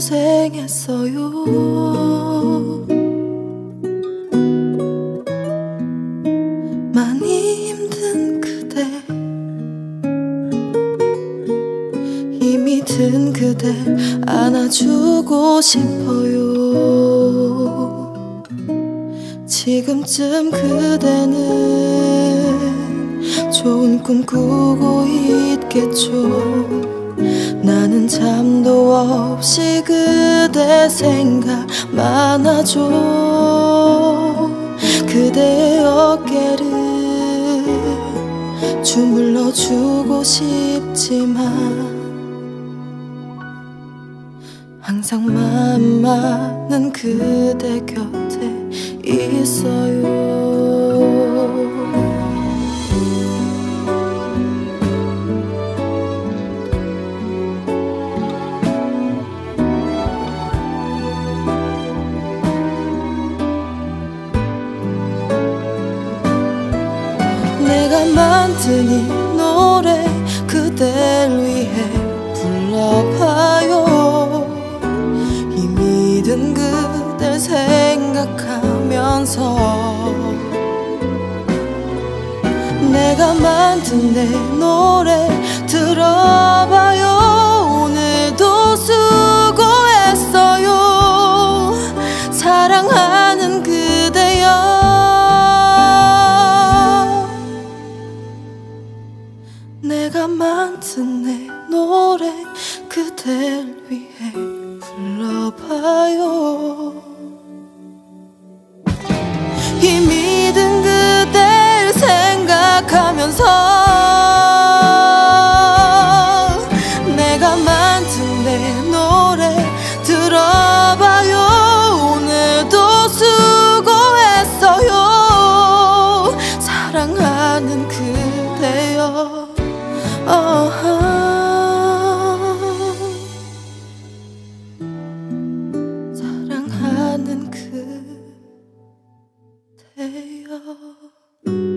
고생했어요. 많이 힘든 그대 힘이 든 그대 안아주고 싶어요. 지금쯤 그대는 좋은 꿈 꾸고 있겠죠 나는 잠도 없이 그대 생각 많아져 그대의 어깨를 주물러 주고 싶지만 항상 많은 그대 곁에 있어요 만든 이 노래 그댈 위해 불러봐요. 힘이 든 그댈 생각하면서 내가 만든 내 노래 들어봐요 힘이 든 그댈 생각하면서 내가 만든 내 노래 들어봐요. 오늘도 수고했어요. 사랑하는 그대여. 没有